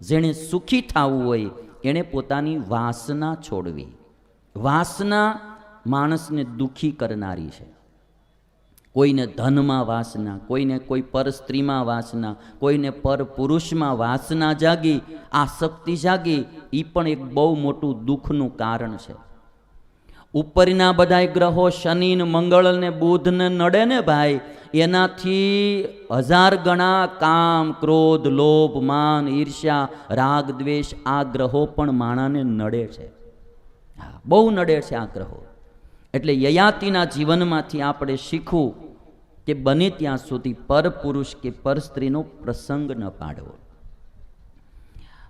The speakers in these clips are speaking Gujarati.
જેણે સુખી થવું હોય, એણે પોતાની વાસના છોડવી. વાસના માણસને દુઃખી કરનારી છે. કોઈને ધનમાં વાસના, કોઈને કોઈ પર સ્ત્રીમાં વાસના, કોઈને પર પુરુષમાં વાસના જાગી આસક્તિ જાગી એ પણ એક બહુ મોટું દુઃખનું કારણ છે. ઉપરના બધા ગ્રહો શનિ મંગળ ને બુધ ને નડે ને ભાઈ એનાથી હજાર ગણા કામ, ક્રોધ, લોભ, માન, ઈર્ષ્યા, રાગ, દ્વેષ આ ગ્રહો પણ માણાને નડે છે. હા, બહુ નડે છે આ ગ્રહો એટલે યયાતિના જીવનમાંથી આપણે શીખવું કે બને ત્યાં સુધી પર પુરુષ કે પર સ્ત્રીનો પ્રસંગ ન પાડવો.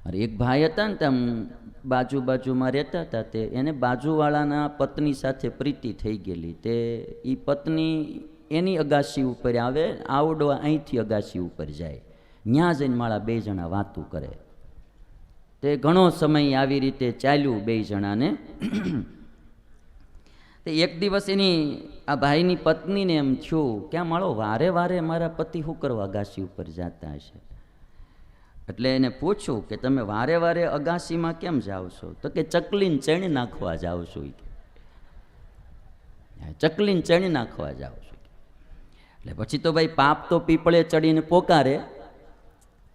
અરે એક ભાઈ હતા ને તેમ બાજુ બાજુમાં રહેતા હતા તે, એને બાજુવાળાના પત્ની સાથે પ્રીતિ થઈ ગયેલી. તે એ પત્ની એની અગાશી ઉપર આવે આવડવા અહીંથી અગાશી ઉપર જાય. ત્યાં જઈને મારા બે જણા વાતું કરે. તે ઘણો સમય આવી રીતે ચાલ્યું બે જણાને. તે એક દિવસ એની આ ભાઈની પત્નીને એમ થયું કે આ માળો, વારે વારે મારા પતિ શું કરવા અગાશી ઉપર જતા હશે? એટલે એને પૂછ્યું કે, તમે વારે વારે અગાશીમાં કેમ જાઓ છો? તો કે, ચકલીન ચણી નાખવા જાઓ છો. ચકલીન ચણી નાખવા જાઓ છો. એટલે પછી તો ભાઈ પાપ તો પીપળે ચડીને પોકારે.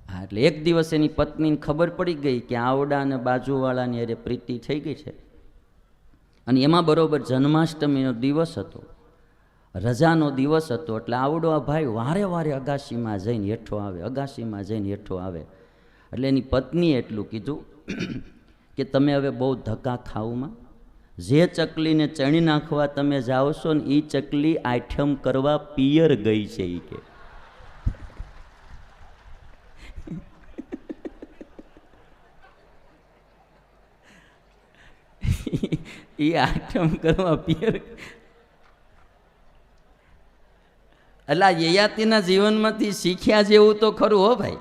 હા, એટલે એક દિવસ એની પત્નીને ખબર પડી ગઈ કે આવડા અને બાજુવાળાની અરે પ્રીતિ થઈ ગઈ છે. અને એમાં બરોબર જન્માષ્ટમીનો દિવસ હતો, રજાનો દિવસ હતો, એટલે આવડો આ ભાઈ વારે વારે અગાશીમાં જઈને હેઠો આવે, અગાશીમાં જઈને હેઠો આવે. એટલે એની પત્નીએ એટલું કીધું કે તમે હવે બહુ ધક્કા ખાવમાં જે ચકલીને ચણી નાખવા તમે જાઓ છો ને એ ચકલી આઠમ કરવા પિયર ગઈ છે એ કે. એ આઠમ કરવા પિયર એટલે યયાતિના જીવનમાંથી શીખ્યા જેવું તો ખરું હો ભાઈ.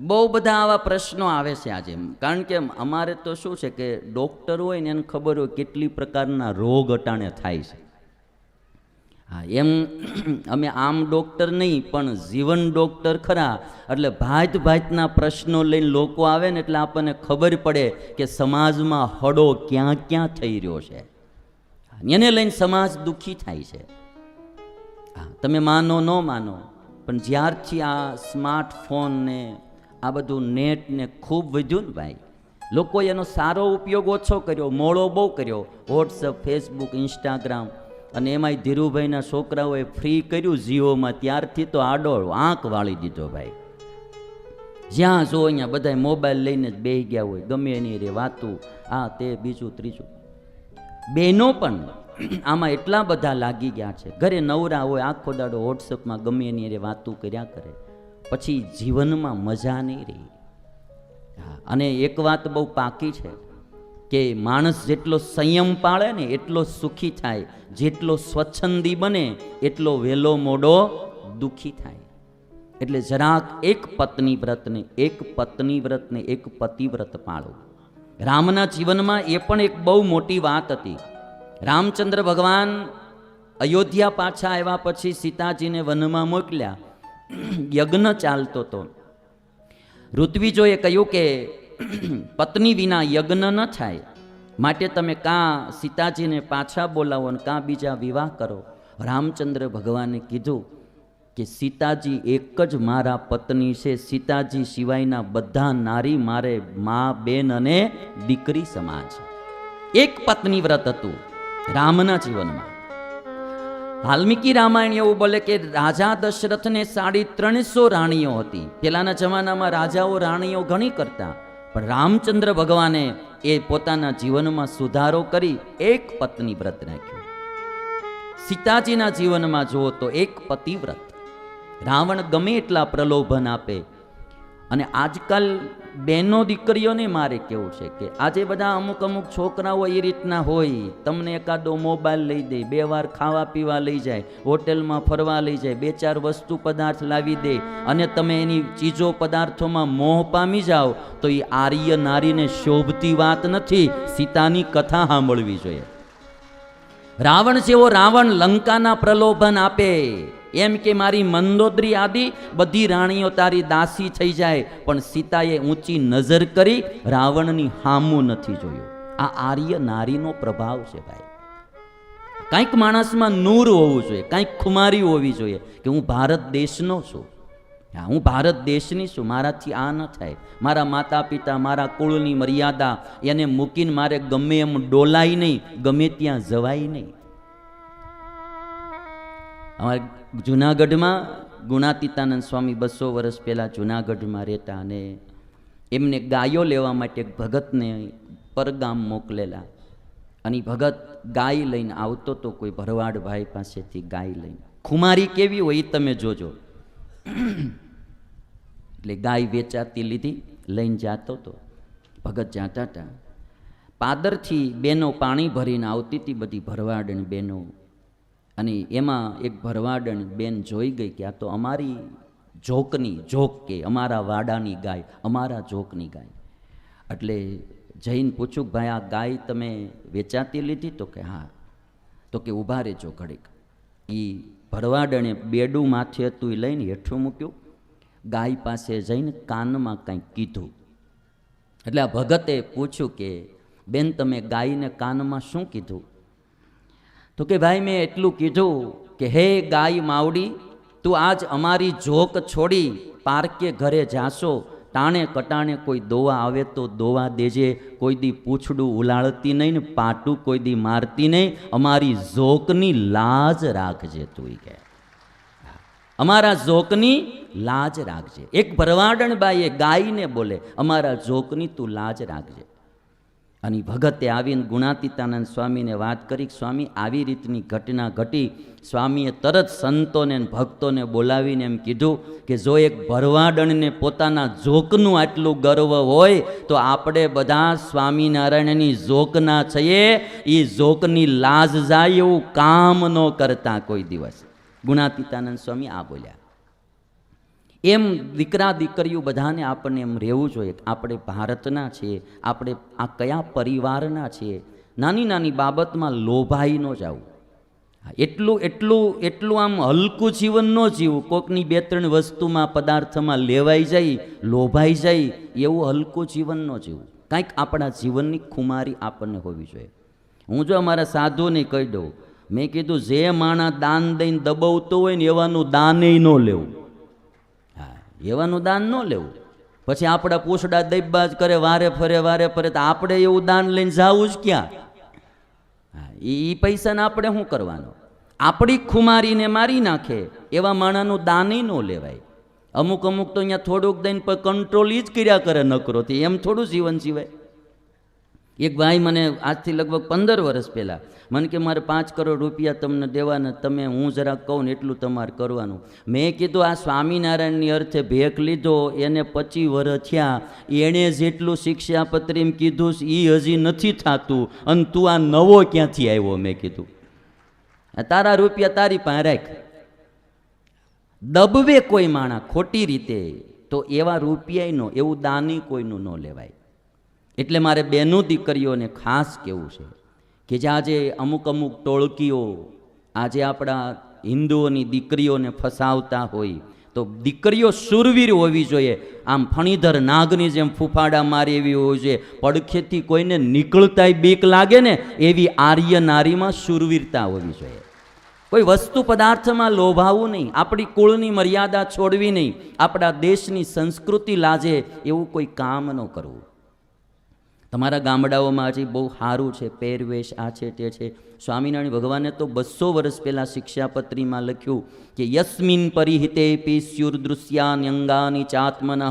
બહુ બધા આવા પ્રશ્નો આવે છે આજે. કારણ કે અમારે તો શું છે કે ડૉક્ટર હોય ને એને ખબર હોય કેટલી પ્રકારના રોગ અટાણે થાય છે. હા, એમ અમે આમ ડૉક્ટર નહીં, પણ જીવન ડૉક્ટર ખરા. એટલે ભાત ભાતના પ્રશ્નો લઈને લોકો આવે ને એટલે આપણને ખબર પડે કે સમાજમાં હડો ક્યાં ક્યાં થઈ રહ્યો છે. એને લઈને સમાજ દુઃખી થાય છે. હા, તમે માનો ન માનો, પણ જ્યારથી આ સ્માર્ટફોન ને આ બધું નેટ ને ખૂબ વધ્યું ને ભાઈ. લોકોએ એનો સારો ઉપયોગ ઓછો કર્યો મોળો બહુ કર્યો. વોટ્સઅપ, ફેસબુક, ઇન્સ્ટાગ્રામ અને એમાંય ધીરુભાઈના છોકરાઓએ ફ્રી કર્યું જીઓમાં. ત્યારથી તો આડોળ આંખ વાળી દીધો ભાઈ. જ્યાં જો અહીંયા બધા મોબાઈલ લઈને જ બેહી ગયા હોય, ગમે એની રે વાતું, આ તે બીજું ત્રીજું. બહેનો પણ આમાં એટલા બધા લાગી ગયા છે. ઘરે નવરા હોય, આખો દાડો વોટ્સઅપમાં ગમે એની રે વાતું કર્યા કરે. પછી જીવનમાં મજા નહીં રહી. અને એક વાત બહુ પાકી છે કે માણસ જેટલો સંયમ પાળે ને એટલો સુખી થાય. જેટલો સ્વચ્છંદી બને, એટલો વહેલો મોડો દુઃખી થાય. એટલે જરાક એક પત્ની વ્રતને, એક પત્ની વ્રતને, એક પતિવ્રત પાળો. રામના જીવનમાં એ પણ એક બહુ મોટી વાત હતી. રામચંદ્ર ભગવાન અયોધ્યા પાછા આવ્યા પછી સીતાજીને વનમાં મોકલ્યા. યજ્ઞ ચાલતો હતો ઋત્વિજોએ કહ્યું કે, પત્ની વિના યજ્ઞ ન થાય. માટે તમે કાં સીતાજીને પાછા બોલાવો અને કાં બીજા વિવાહ કરો. રામચંદ્ર ભગવાને કીધું કે, સીતાજી એક જ મારા પત્ની છે. સીતાજી સિવાયના બધા નારી મારે મા, બેન અને દીકરી સમાજ એક પત્ની વ્રત હતું રામના જીવનમાં. વાલ્મીકી રામાયણ એવું બોલે કે રાજા દશરથને સાડી ત્રણસો રાણીઓ હતી. પહેલાંના જમાનામાં રાજાઓ રાણીઓ ઘણી કરતા, પણ રામચંદ્ર ભગવાને એ પોતાના જીવનમાં સુધારો કરી એક પત્ની વ્રત રાખ્યું. સીતાજીના જીવનમાં જુઓ તો એક પતિવ્રત રાવણ ગમે એટલા પ્રલોભન આપે અને આજકાલ બહેનો દીકરીઓને મારે કેવું છે કે આજે બધા અમુક અમુક છોકરાઓ એ રીતના હોય, તમને એકાદો મોબાઈલ લઈ દે, બે વાર ખાવા પીવા લઈ જાય, હોટેલમાં ફરવા લઈ જાય, બે ચાર વસ્તુ પદાર્થ લાવી દે અને તમે એની ચીજો પદાર્થોમાં મોહ પામી જાઓ, તો એ આર્ય નારીને શોભતી વાત નથી. સીતાની કથા સાંભળવી જોઈએ. રાવણ જેવો રાવણ લંકાના પ્રલોભન આપે. એમ કે મારી મંદોદરી આદિ, બધી રાણીઓ તારી દાસી થઈ જાય. પણ સીતાએ ઊંચી નજર કરી રાવણની હામું નથી જોયું. આ આર્ય નારીનો પ્રભાવ છે ભાઈ. કંઈક માણસમાં નૂર હોવું જોઈએ, કંઈક ખુમારી હોવી જોઈએ કે હું ભારત દેશનો છું. હા ભારત દેશની છું, મારાથી આ ન થાય. મારા માતા પિતા મારા કુળની મર્યાદા, એને મૂકીને મારે ગમે એમ ડોલાય નહીં, ગમે ત્યાં જવાય નહીં. અમારે જુનાગઢમાં ગુણાતીતાનંદ સ્વામી બસો વર્ષ પહેલાં જુનાગઢમાં રહેતા અને એમને ગાયો લેવા માટે ભગતને પરગામ મોકલેલા. અને ભગત ગાય લઈને આવતો તો કોઈ ભરવાડ ભાઈ પાસેથી ગાય લઈને. ખુમારી કેવી હોય એ તમે જોજો. એટલે ગાય વેચાતી લીધી, લઈને જાતો હતો ભગત જાતા હતા પાદરથી બેનો પાણી ભરીને આવતી હતી બધી ભરવાડણ બેનો અને એમાં એક ભરવાડણ બેન જોઈ ગઈ કે આ તો અમારી જોકની, જોક કે, અમારા વાડાની ગાય, અમારા જોકની ગાય. એટલે જઈને પૂછું કે ભાઈ, આ ગાય તમે વેચાતી લીધી? તો કે, હા. તો કે ઊભા રહેજો ઘડીક. એ ભરવાડણે બેડું માથે હતું એ લઈને હેઠું મૂક્યું. ગાય પાસે જઈને કાનમાં કંઈક કીધું. એટલે આ ભગતે પૂછ્યું કે, બેન, તમે ગાયને કાનમાં શું કીધું? તો કે ભાઈ મેં એટલું કીધું કે, હે ગાય માવડી, તું આજ અમારી જોક છોડી પાર્કે ઘરે જાશો. ટાણે કટાણે કોઈ દોવા આવે તો દોવા દેજે. કોઈ દી પૂછડું ઉલાળતી નહીં ને પાટું કોઈ દી મારતી નહીં. અમારી જોકની લાજ રાખજે તું કે. અમારા જોકની લાજ રાખજે. એક ભરવાડણ બાઈએ ગાયને બોલે, અમારા જોકની તું લાજ રાખજે. અને ભગતે આવીને ગુણાતીતાનંદ સ્વામીને વાત કરી સ્વામી, આવી રીતની ઘટના ઘટી. સ્વામીએ તરત સંતોને ભક્તોને બોલાવીને એમ કીધું કે, જો એક ભરવાડણને પોતાના જોકનું આટલું ગર્વ હોય, તો આપણે બધા સ્વામિનારાયણની જોકના છીએ એ જોકની લાજ જાય એવું કામ ન કરતા કોઈ દિવસ. ગુણાતીતાનંદ સ્વામી આ બોલ્યા. એમ દીકરા દીકરીઓ બધાને આપણને એમ રહેવું જોઈએ આપણે ભારતના છીએ, આપણે આ કયા પરિવારના છીએ. નાની નાની બાબતમાં લોભાઈ ન જવું એટલું એટલું એટલું આમ હલકું જીવન ન જીવવું કોકની બે ત્રણ વસ્તુમાં, પદાર્થમાં લેવાઈ જાય, લોભાઈ જાય, એવું હલકું જીવન ન જીવવું કાંઈક આપણા જીવનની ખુમારી આપણને હોવી જોઈએ. હું જો અમારા સાધુને કહી દઉં, મેં કીધું, જે માણા દાન દઈને દબાવતો હોય ને એવાનું દાનેય ન લેવું. એવાનું દાન ન લેવું. પછી આપણા પૂછડા દૈબાજ કરે, વારે ફરે વારે ફરે, તો આપણે એવું દાન લઈને જવું જ ક્યાં? એ પૈસાને આપણે શું કરવાનો? આપણી ખુમારીને મારી નાખે, એવા માણાનું દાનય ન લેવાય. અમુક અમુક તો અહીંયા થોડુંક દઈને કંટ્રોલ જ કર્યા કરે નકરોથી, એમ થોડું જીવન જીવાય. એક ભાઈ મને આજથી લગભગ પંદર વર્ષ પહેલાં મને કે મારે પાંચ કરોડ રૂપિયા તમને દેવાના, તમે હું જરાક કહું ને એટલું તમારે કરવાનું. મેં કીધું, આ સ્વામિનારાયણની અર્થે ભેખ લીધો, એને પચી વર્ષ થયા. એણે જેટલું શિક્ષાપત્રીમ કીધું એ હજી નથી થતું. અને તું આ નવો ક્યાંથી આવ્યો? મેં કીધું. તારા રૂપિયા તારી પાસે રાખ. દબવે કોઈ માણા ખોટી રીતે, તો એવા રૂપિયાનો એવું દાની કોઈનું ન લેવાય. એટલે મારે બહેનો દીકરીઓને ખાસ કહેવું છે કે જે આજે અમુક અમુક ટોળકીઓ આજે આપણા હિન્દુઓની દીકરીઓને ફસાવતા હોય, તો દીકરીઓ સુરવીર હોવી જોઈએ. આમ ફણીધર નાગની જેમ ફૂફાડા મારી એવી હોવી જોઈએ. પડખેથી કોઈને નીકળતાય બીક લાગે ને, એવી આર્ય નારીમાં સુરવીરતા હોવી જોઈએ. કોઈ વસ્તુ પદાર્થમાં લોભાવું નહીં, આપણી કુળની મર્યાદા છોડવી નહીં, આપણા દેશની સંસ્કૃતિ લાજે એવું કોઈ કામ ન કરવું. તમારા ગામડાઓમાં હજી બહુ સારું છે, પહેરવેશ આ છે, તે છે. સ્વામિનારાયણ ભગવાને તો બસો વર્ષ પહેલાં શિક્ષાપત્રીમાં લખ્યું કે, યસ્મિન પરિહિતે સ્યુર્દૃશ્યાન્યંગાની ચાત્મન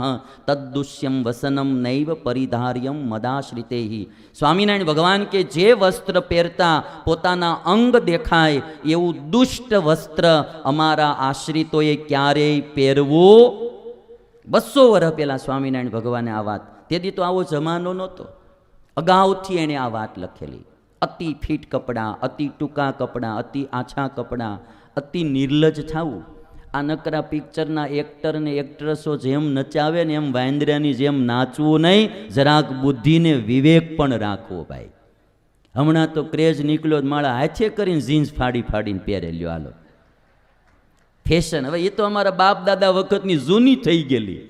તદ્દુષ્યમ વસનમ નૈવ પરિધાર્યમ મદાશ્રિતે સ્વામિનારાયણ ભગવાન કે જે વસ્ત્ર પહેરતા પોતાના અંગ દેખાય એવું દુષ્ટ વસ્ત્ર અમારા આશ્રિતોએ ક્યારેય પહેરવું? બસો વર્ષ પહેલાં સ્વામિનારાયણ ભગવાને આ વાત. તેથી તો આવો જમાનો નહોતો. અગાઉથી એણે આ વાત લખેલી. અતિ ફીટ કપડાં, અતિ ટૂંકા કપડાં, અતિ આછા કપડાં, અતિ નિર્લજ થવું. આ નકરા પિક્ચરના એક્ટર ને એક્ટ્રેસો જેમ નચાવે ને એમ વાંદરાની જેમ નાચવું નહીં, જરાક બુદ્ધિને વિવેક પણ રાખવો ભાઈ. હમણાં તો ક્રેઝ નીકળ્યો માળા હાથે કરીને જીન્સ ફાડી ફાડીને પહેરે લ્યો, હાલો. ફેશન હવે એ તો અમારા બાપ દાદા વખતની જૂની થઈ ગયેલી.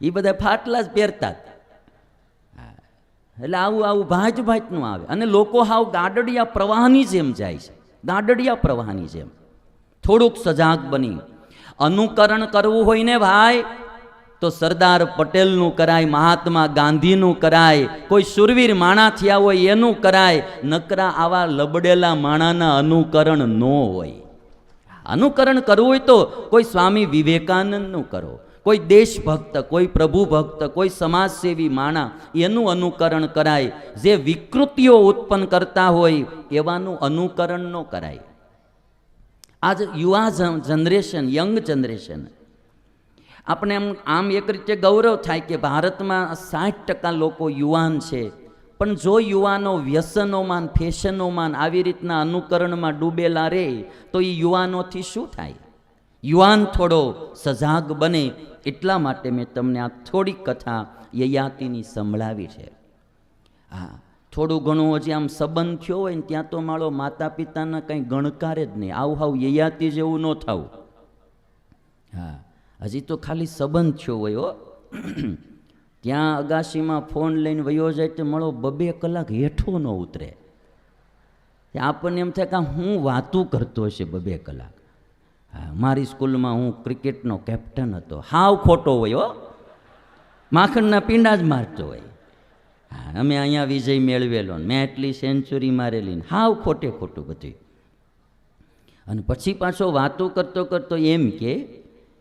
એ બધા ફાટલા જ પહેરતા જ. એટલે આવું આવું ભાજ ભાજનું આવે. અને લોકો હાવ ગાડડિયા પ્રવાહની જેમ જાય છે. ગાડડિયા પ્રવાહની જેમ. થોડુંક સજાગ બની. અનુકરણ કરવું હોય ને ભાઈ, તો સરદાર પટેલનું કરાય, મહાત્મા ગાંધીનું કરાય, કોઈ સુરવીર માણા થયા હોય એનું કરાય. નકરા આવા લબડેલા માણાના અનુકરણ ન હોય. અનુકરણ કરવું હોય તો કોઈ સ્વામી વિવેકાનંદનું કરો. કોઈ દેશભક્ત, કોઈ પ્રભુ ભક્ત કોઈ સમાજસેવી માણા એનું અનુકરણ કરાય. જે વિકૃતિઓ ઉત્પન્ન કરતા હોય એવાનું અનુકરણ ન કરાય. આજ યુવા જનરેશન, યંગ જનરેશન, આપણે એમ આમ એક રીતે ગૌરવ થાય કે ભારતમાં સાઠ ટકા લોકો યુવાન છે. પણ જો યુવાનો વ્યસનોમાં ફેશનોમાન ફેશનોમાં આવી રીતના અનુકરણમાં ડૂબેલા રહે તો એ યુવાનોથી શું થાય? યુવાન થોડો સજાગ બને એટલા માટે મેં તમને આ થોડીક કથા યયાતિની સંભળાવી છે. હા, થોડું ઘણું હજી આમ સંબંધ થયો હોય ને ત્યાં તો મારો માતા પિતાના કંઈ ગણકારે જ નહીં. આવું હાવ યયાતિ જેવું ન થવું હા, હજી તો ખાલી સંબંધ થયો હોય હો. ત્યાં અગાશીમાં ફોન લઈને વયો જાય તો મળો બબે કલાક હેઠો ન ઉતરે. આપણને એમ થાય કે હું વાતું કરતો હશે બબે કલાક. મારી સ્કૂલમાં હું ક્રિકેટનો કેપ્ટન હતો. હાવ ખોટો હોય, હો. માખણના પીંડા જ મારતો હોય. હા, અમે અહીંયા વિજય મેળવેલો મેં એટલી સેન્ચુરી મારેલી ને હાવ ખોટે ખોટું બધું અને પછી પાછો વાતો કરતો કરતો એમ કે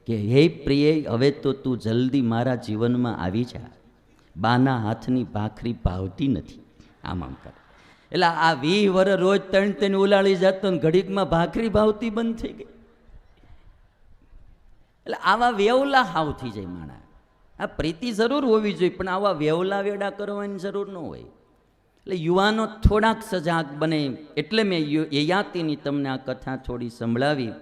કે, હે પ્રિય, હવે તો તું જલ્દી મારા જીવનમાં આવી જા. બાના હાથની ભાખરી ભાવતી નથી. આમ આમ કરે. એટલે આ વી વર રોજ ત્રણ ત્રણ ઉલાળી જતો ને ઘડીકમાં ભાખરી ભાવતી બંધ થઈ ગઈ. એટલે આવા વેવલા હાવ થઈ જાય માણા આ પ્રીતિ જરૂર હોવી જોઈએ પણ આવા વેવલા વેડા કરવાની જરૂર ન હોય એટલે યુવાનો થોડાક સજાગ બને એટલે મેં યયાતિની તમને આ કથા થોડી સંભળાવી